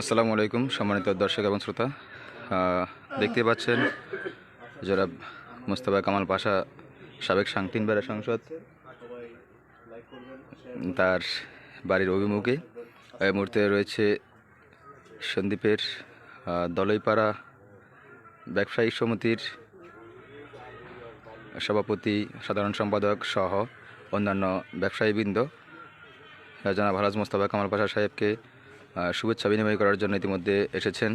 আসসালামু আলাইকুম, সম্মানিত দর্শক এবং শ্রোতা। দেখতে পাচ্ছেন জনাব মুস্তফা কামাল পাশা, সাবেক সাং তিনবারের সংসদ। তার বাড়ির অভিমুখে এই মুহূর্তে রয়েছে সন্দীপের দলইপাড়া ব্যবসায়ী সমিতির সভাপতি, সাধারণ সম্পাদক সহ অন্যান্য ব্যবসায়ীবৃন্দ। জনাব হারাজ মোস্তফা কামাল পাশা সাহেবকে শুভেচ্ছা বিনিময় করার জন্য ইতিমধ্যে এসেছেন।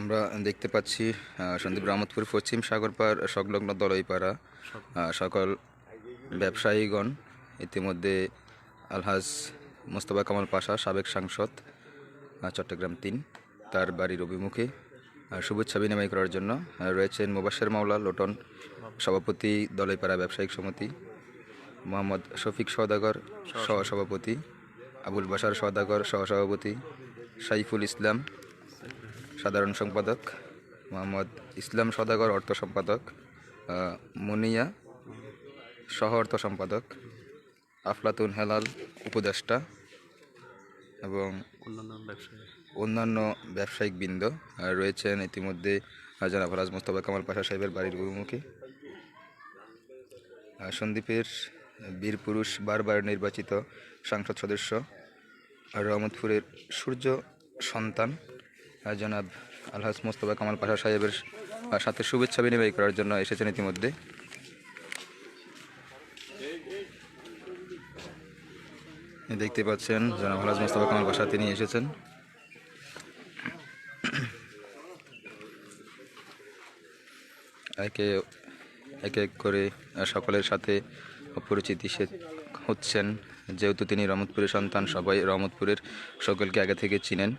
আমরা দেখতে পাচ্ছি সন্দীপ রহমতপুর পশ্চিম সাগরপাড় সংলগ্ন দলইপাড়া। সকল ব্যবসায়ীগণ ইতিমধ্যে আলহাজ মোস্তফা কামাল পাশা, সাবেক সাংসদ চট্টগ্রাম তিন, তার বাড়ির অভিমুখে শুভেচ্ছা বিনিময় করার জন্য রয়েছেন মুবাসের মাওলা, লোটন সভাপতি, দলইপাড়া ব্যবসায়িক সমিতি, মোহাম্মদ শফিক সওদাগর, সহসভাপতি, আবুল বাসার সওদাগর, সহসভাপতি, সাইফুল ইসলাম সাধারণ সম্পাদক মোহাম্মদ ইসলাম সদাগর অর্থ সম্পাদক মুনিয়া সহ অর্থ সম্পাদক আফলাতুন হেলাল উপদেষ্টা এবং অন্যান্য ব্যবসায়িক বৃন্দ রয়েছেন ইতিমধ্যে জনাব রাজ মোস্তফা কামাল পাশা সাহেবের বাড়ির অভিমুখে আহ, সন্দীপের বীর পুরুষ বারবার নির্বাচিত সাংসদ সদস্য আর রহমতপুরের সূর্য সন্তান। জনাব আলহাজ মোস্তফা কামাল পাশা সাহেবের সাথে শুভেচ্ছা বিনিময় করার জন্য এসেছেন ইতিমধ্যে। দেখতে পাচ্ছেন জনাব আলহাজ মোস্তফা কামাল পাশা তিনি এসেছেন। একে, এক এক করে সকলের সাথে পরিচিতি সে হচ্ছেন। যেহেতু তিনি রহমতপুরের সন্তান, সবাই রহমতপুরের সকলকে আগে থেকে চিনেন।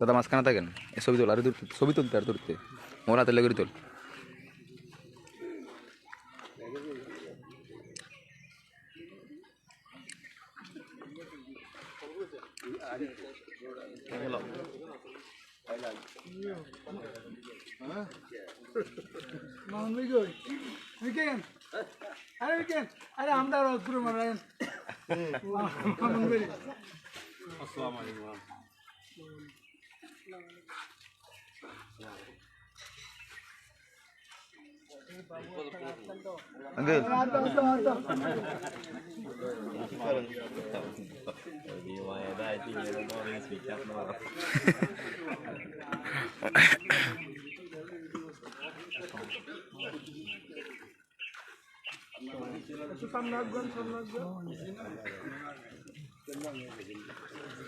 দাদা মাঝখানে থাকেন। ছবি তোল আর ছবি তুলতে আর তুলতে মোর হাতে লেগে তোল। Are weekend? Are আমরা পুরো ভাই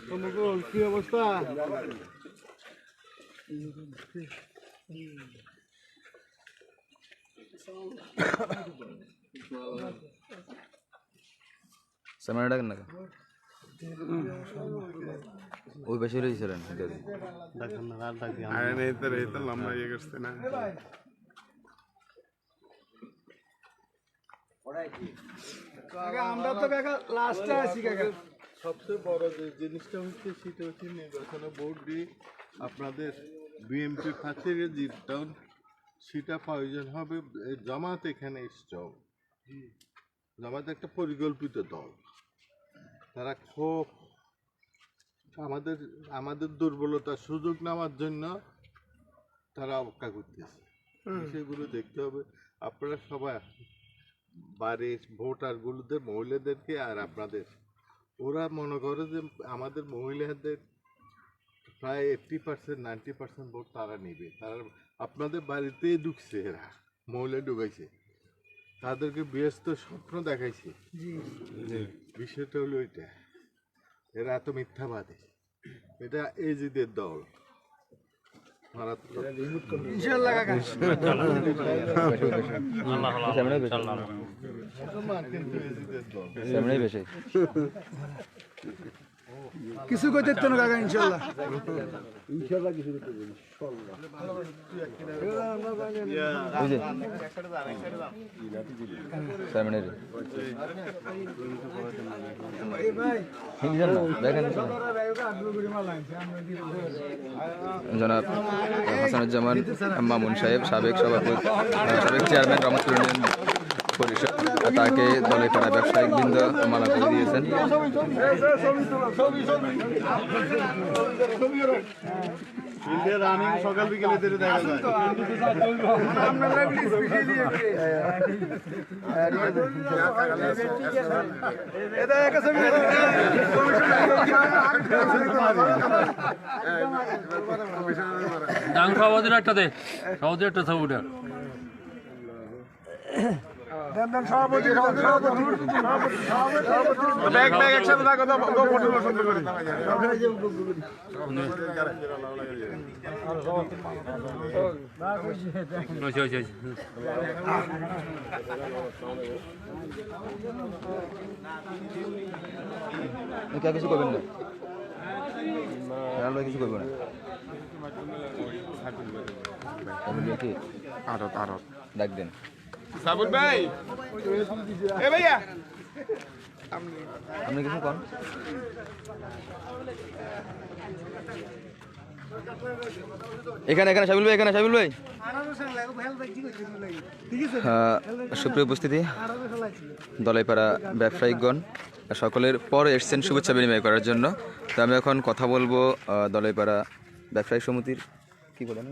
সমগোল কি অবস্থা সামনে ডাকেন না ওই পাশে রয়েছিলেন আরে এই তো লম্বা ইয়ে করছে না। আমরা সবচেয়ে বড় যে জিনিসটা হচ্ছে সেটা হচ্ছে নির্বাচনে ভোট দিয়ে আপনাদের বিএমপি ফাঁসে জিতটাউন সেটা প্রয়োজন হবে জামাত এখানে স্টপ জামাত একটা পরিকল্পিত দল। তারা খুব আমাদের আমাদের দুর্বলতার সুযোগ নেওয়ার জন্য তারা অপেক্ষা করতেছে। সেগুলো দেখতে হবে। আপনারা সবাই বাড়ির ভোটারগুলোদের মহিলাদেরকে আর আপনাদের। ওরা মনে করে যে আমাদের মহিলাদের প্রায় eighty percent ninety percent vote তারা নেবে। তারা আপনাদের বাড়িতেই ঢুকছে এরা মহিলা ঢুকাইছে। তাদেরকে ব্যস্ত স্বপ্ন দেখাইছে। জি। বিষয়টা হলো ওইটা এরা এত মিথ্যাবাদী। এটা এজিদের দল। মারাত্মক। কিছু কইতে তো না কাকা ইনশাআল্লাহ বুঝে সামনের এই ভাই হিন্দি জান না দেখেন তোরা রায়গা আগ্রহ করে মাল আনছে আমরা দিব জনাব হাসানুজ্জামান মামুন সাহেব সাবেক সভাপতি সাবেক চেয়ারম্যান ইউনিয়ন পরিষদ তাকে দলে করা ব্যবসায়িক বৃন্দ মালা করে দিয়েছেন। ইন্ডিয়া রানিং সকাল বিকেলে দেখা যায়। দাম একটা দে সভাপতির একটা ছবি কিছু করবেন না? কিছু করবেন না? আরত আরত ডাক দেন। সাবুল ভাই। এ ভাইয়া। আপনি কিছু কন? এখানে এখানে, সাবিল ভাই, এখানে, সাবিল ভাই। সুপ্রিয় উপস্থিতি, দলাইপাড়া ব্যবসায়িকগণ সকলের পর এসছেন শুভেচ্ছা বিনিময় করার জন্য। তো আমি এখন কথা বলব দলাইপাড়া ব্যবসায়ী সমিতির, কি বলেন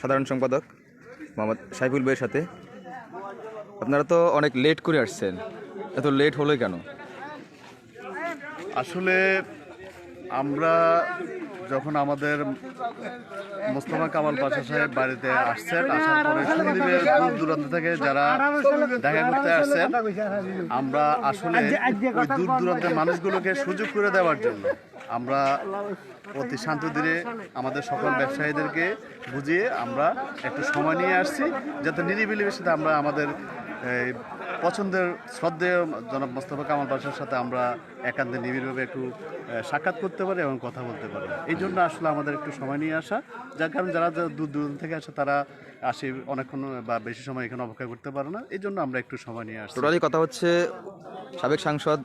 সাধারণ সম্পাদক। মোহাম্মদ সাইফুল ভাইয়ের সাথে। আপনারা তো অনেক লেট করে আসছেন। এত লেট হলো কেন? আসলে আমরা যখন আমাদের মোস্তফা কামাল পাশা সাহেব বাড়িতে আসছেন, আসার পরে দূর দূরান্ত থেকে যারা দেখা করতে আসছেন, আমরা আসলে দূর দূরান্তের মানুষগুলোকে সুযোগ করে দেওয়ার জন্য আমরা অতি শান্ত ধীরে আমাদের সকল ব্যবসায়ীদেরকে বুঝিয়ে আমরা একটু সময় নিয়ে আসছি, যাতে নিরিবিলির সাথে আমরা আমাদের পছন্দের শ্রদ্ধেয় জনাব মোস্তফা কামাল বাসার সাথে আমরা একান্তে নিবিড়ভাবে একটু সাক্ষাৎ করতে পারি এবং কথা বলতে পারি। এই জন্য আসলে আমাদের একটু সময় নিয়ে আসা, যার কারণ যারা দূর দূরান্ত থেকে আসে তারা আসে অনেকক্ষণ বা বেশি সময় এখানে অপেক্ষা করতে পারে না। এই জন্য আমরা একটু সময় নিয়ে আসছি। টোটালি কথা হচ্ছে সাবেক সাংসদ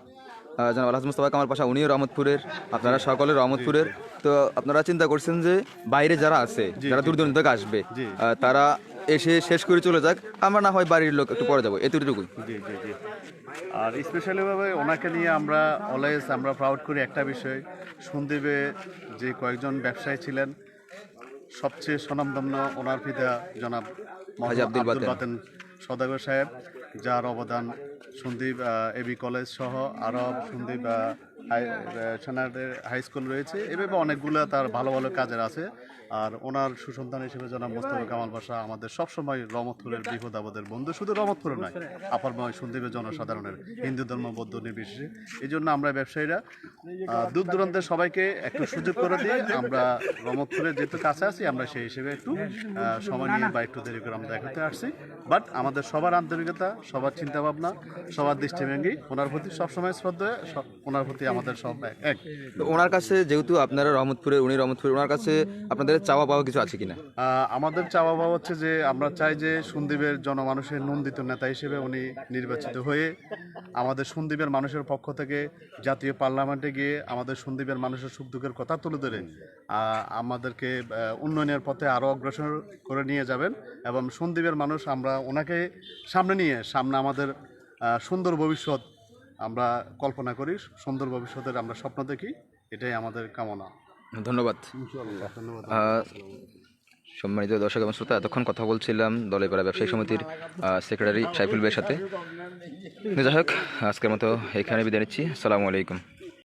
জনাব আলহাজ মুস্তফা কামাল পাশা উনিও রহমতপুরের আপনারা সকলে রহমতপুরের। তো আপনারা চিন্তা করছেন যে বাইরে যারা আছে যারা দূর দূরান্ত থেকে আসবে তারা এসে শেষ করে চলে যাক আমরা না হয় বাড়ির লোক একটু পরে যাব এতটুকুই। আর স্পেশালিভাবে ওনাকে নিয়ে আমরা অলওয়েজ আমরা প্রাউড করি একটা বিষয় সন্দীপে যে কয়েকজন ব্যবসায়ী ছিলেন সবচেয়ে স্বনামধন্য ওনার পিতা জনাব আব্দুল। বাতেন সদাগর সাহেব যার অবদান সন্দীপ এবি কলেজ সহ আরও সন্দীপ সেনাদের হাই স্কুল রয়েছে। এভাবে অনেকগুলো তার ভালো ভালো কাজের আছে। আর ওনার সুসন্তান হিসেবে জনাব মোস্তফা কামাল বাসা আমাদের সবসময় রমতপুরের বিপদ আপদের বন্ধু। শুধু রমতপুরে নয়, আপারময় সন্দীপের জনসাধারণের হিন্দু ধর্ম, বৌদ্ধ নির্বিশেষে। এই জন্য আমরা ব্যবসায়ীরা দূর দূরান্তের সবাইকে একটু সুযোগ করে দিয়ে আমরা রমতপুরের যেহেতু কাছে আছি, আমরা সেই হিসেবে একটু সময় নিয়ে বা একটু দেরি করে আমরা দেখাতে আসছি। বাট আমাদের সবার আন্তরিকতা, সবার চিন্তা ভাবনা সবার দৃষ্টিভঙ্গি ওনার প্রতি সবসময় শ্রদ্ধা ওনার প্রতি আমাদের সব এক- ওনার কাছে যেহেতু আপনারা রহমতপুরের উনি রহমতপুরের ওনার কাছে আপনাদের চাওয়া পাওয়া কিছু আছে কিনা? আমাদের চাওয়া পাওয়া হচ্ছে যে আমরা চাই যে সন্দীপের জনমানুষের নন্দিত নেতা হিসেবে উনি নির্বাচিত হয়ে আমাদের সন্দীপের মানুষের পক্ষ থেকে জাতীয় পার্লামেন্টে গিয়ে আমাদের সন্দীপের মানুষের সুখ দুঃখের কথা তুলে ধরে আমাদেরকে উন্নয়নের পথে আরও অগ্রসর করে নিয়ে যাবেন এবং সন্দীপের মানুষ আমরা ওনাকে সামনে নিয়ে সামনে আমাদের সুন্দর ভবিষ্যৎ আমরা কল্পনা করি সুন্দর ভবিষ্যতের আমরা স্বপ্ন দেখি এটাই আমাদের কামনা। ধন্যবাদ। ধন্যবাদ। সম্মানিত দর্শক এবং শ্রোতা এতক্ষণ কথা বলছিলাম দলের দলেপাড়া ব্যবসায়ী সমিতির সেক্রেটারি সাইফুল ভাইয়ের সাথে। যাই হোক আজকের মতো এখানে বিদায় নিচ্ছি। আসসালামু আলাইকুম।